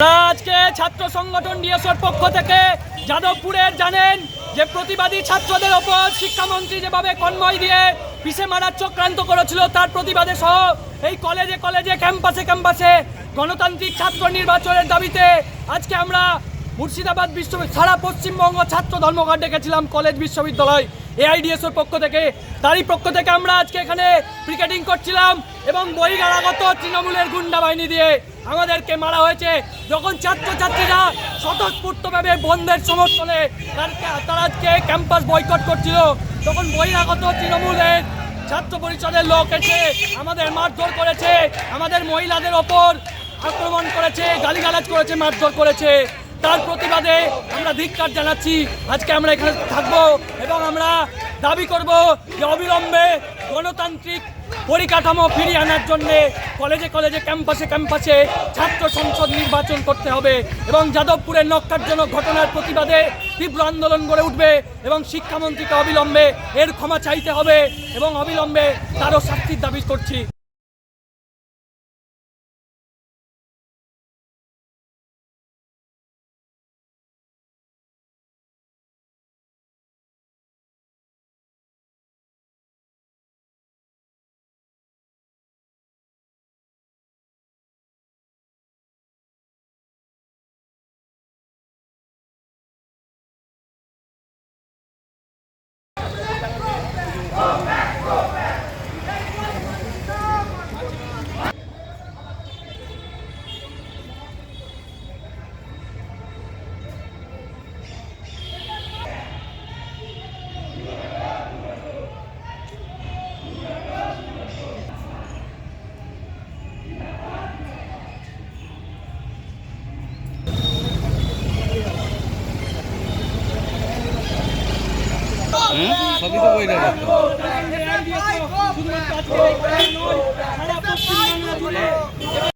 আজকে ছাত্র সংগঠন ডিএসওর পক্ষ থেকে যাদবপুরের জানেন যে প্রতিবাদী ছাত্রদের ওপর শিক্ষামন্ত্রী যেভাবে কনভয় দিয়ে পিছে মারার চক্রান্ত করেছিল, তার প্রতিবাদে সহ এই কলেজে কলেজে, ক্যাম্পাসে ক্যাম্পাসে গণতান্ত্রিক ছাত্র নির্বাচনের দাবিতে আজকে আমরা মুর্শিদাবাদ বিশ্ববিদ্যালয় সারা পশ্চিমবঙ্গ ছাত্র ধর্মঘট ডেকেছিলাম কলেজ বিশ্ববিদ্যালয়। এআইডিএসওর পক্ষ থেকে, তারই পক্ষ থেকে আমরা আজকে এখানে ক্রিকেটিং করছিলাম এবং বহিরাগত তৃণমূলের গুন্ডা বাহিনী দিয়ে আমাদেরকে মারা হয়েছে। যখন ছাত্রছাত্রীরা স্বতঃস্ফূর্তভাবে বন্ধের সমর্থনে তারা আজকে ক্যাম্পাস বয়কট করছিল। তখন বহিরাগত তৃণমূলের ছাত্র পরিষদের লোক এসে আমাদের মারধর করেছে। আমাদের মহিলাদের ওপর আক্রমণ করেছে, গালিগালাজ করেছে, মারধর করেছে। তার প্রতিবাদে আমরা ধিক্কার জানাচ্ছি। আজকে আমরা এখানে থাকব এবং আমরা দাবি করব যে অবিলম্বে গণতান্ত্রিক পরিকাঠামো ফিরিয়ে আনার জন্য কলেজে কলেজে ক্যাম্পাসে ক্যাম্পাসে ছাত্র সংসদ নির্বাচন করতে হবে এবং যাদবপুরের নক্কারজনক ঘটনার প্রতিবাদে তীব্র আন্দোলন গড়ে উঠবে এবং শিক্ষামন্ত্রীকে অবিলম্বে এর ক্ষমা চাইতে হবে এবং অবিলম্বে তারও শাস্তির দাবি করছি। সবই তো বইটা শুধুমাত্র